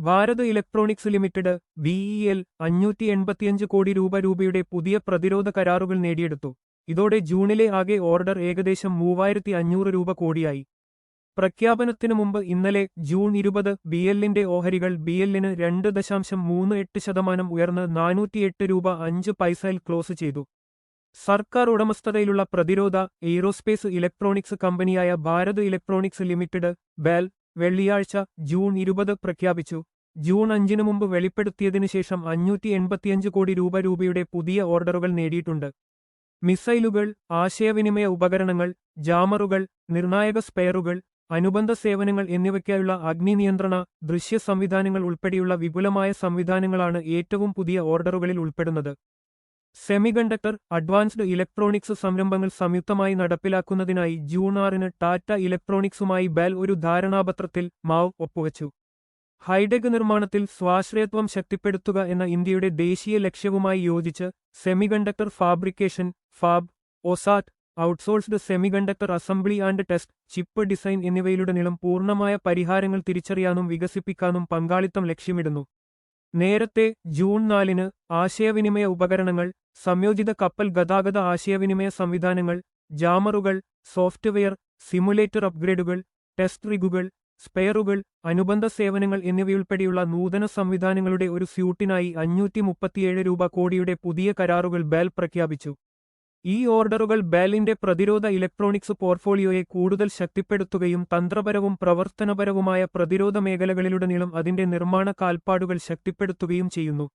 Bharat electronics limited BEL അഞ്ഞൂറ്റി എൺപത്തിയഞ്ച് കോടി രൂപ രൂപയുടെ പുതിയ പ്രതിരോധ കരാറുകൾ നേടിയെടുത്തു. ഇതോടെ ജൂണിലെ ആകെ ഓർഡർ ഏകദേശം മൂവായിരത്തി അഞ്ഞൂറ് രൂപ കോടിയായി. പ്രഖ്യാപനത്തിനു മുമ്പ് ഇന്നലെ ജൂൺ ഇരുപത് ബി എല്ലിന്റെ ഓഹരികൾ ബി എല്ലിന് രണ്ട് ദശാംശം മൂന്ന് എട്ട് ശതമാനം ഉയർന്ന് നാനൂറ്റിയെട്ട് രൂപ അഞ്ച് പൈസയിൽ ക്ലോസ് ചെയ്തു. സർക്കാർ ഉടമസ്ഥതയിലുള്ള പ്രതിരോധ എയ്റോസ്പേസ് ഇലക്ട്രോണിക്സ് കമ്പനിയായ ഭാരത് ഇലക്ട്രോണിക്സ് ലിമിറ്റഡ് ബെൽ വെള്ളിയാഴ്ച ജൂൺ ഇരുപത് പ്രഖ്യാപിച്ചു. ജൂൺ അഞ്ചിനു മുമ്പ് വെളിപ്പെടുത്തിയതിനു ശേഷം അഞ്ഞൂറ്റി എൺപത്തിയഞ്ച് കോടി രൂപ രൂപയുടെ പുതിയ ഓർഡറുകൾ നേടിയിട്ടുണ്ട്. മിസൈലുകൾ ആശയവിനിമയ ഉപകരണങ്ങൾ ജാമറുകൾ നിർണായക സ്പെയറുകൾ അനുബന്ധ സേവനങ്ങൾ എന്നിവയ്ക്കായുള്ള അഗ്നി നിയന്ത്രണ ദൃശ്യ സംവിധാനങ്ങൾ ഉൾപ്പെടെയുള്ള വിപുലമായ സംവിധാനങ്ങളാണ് ഏറ്റവും പുതിയ ഓർഡറുകളിൽ ഉൾപ്പെടുന്നത്. സെമികണ്ടക്ടർ അഡ്വാൻസ്ഡ് ഇലക്ട്രോണിക്സ് സംരംഭങ്ങൾ സംയുക്തമായി നടപ്പിലാക്കുന്നതിനായി ജൂൺ ആറിന് ടാറ്റ ഇലക്ട്രോണിക്സുമായി ബെൽ ഒരു ധാരണാപത്രത്തിൽ മാവ് ഒപ്പുവച്ചു. ഹൈടെക് നിർമ്മാണത്തിൽ സ്വാശ്രയത്വം ശക്തിപ്പെടുത്തുക എന്ന ഇന്ത്യയുടെ ദേശീയ ലക്ഷ്യവുമായി യോജിച്ച് semiconductor fabrication fab OSAT outsourced semiconductor assembly and test chip design എന്നിവയിലുടനീളം പൂർണമായ പരിഹാരങ്ങൾ തിരിച്ചറിയാനും വികസിപ്പിക്കാനും പങ്കാളിത്തം ലക്ഷ്യമിടുന്നു. നേരത്തെ ജൂൺ നാലിന് ആശയവിനിമയ ഉപകരണങ്ങൾ സംയോജിത കപ്പൽ ഗതാഗത ആശയവിനിമയ സംവിധാനങ്ങൾ ജാമറുകൾ സോഫ്റ്റ്വെയർ സിമുലേറ്റർ അപ്ഗ്രേഡുകൾ ടെസ്റ്റ് റിഗുകൾ സ്പെയറുകൾ അനുബന്ധ സേവനങ്ങൾ എന്നിവയുൾപ്പെടെയുള്ള നൂതന സംവിധാനങ്ങളുടെ ഒരു സ്യൂട്ടിനായി അഞ്ഞൂറ്റി രൂപ കോടിയുടെ പുതിയ കരാറുകൾ ബെൽ പ്രഖ്യാപിച്ചു. ഈ ഓർഡറുകൾ ബാലിന്റെ പ്രതിരോധ ഇലക്ട്രോണിക്സ് പോർട്ട്ഫോളിയോയെ കൂടുതൽ ശക്തിപ്പെടുത്തുകയും തന്ത്രപരവും പ്രവർത്തനപരവുമായ പ്രതിരോധ മേഖലകളിലുടനീളം അതിന്റെ നിർമ്മാണ കാൽപ്പാടുകൾ ശക്തിപ്പെടുത്തുകയും ചെയ്യുന്നു.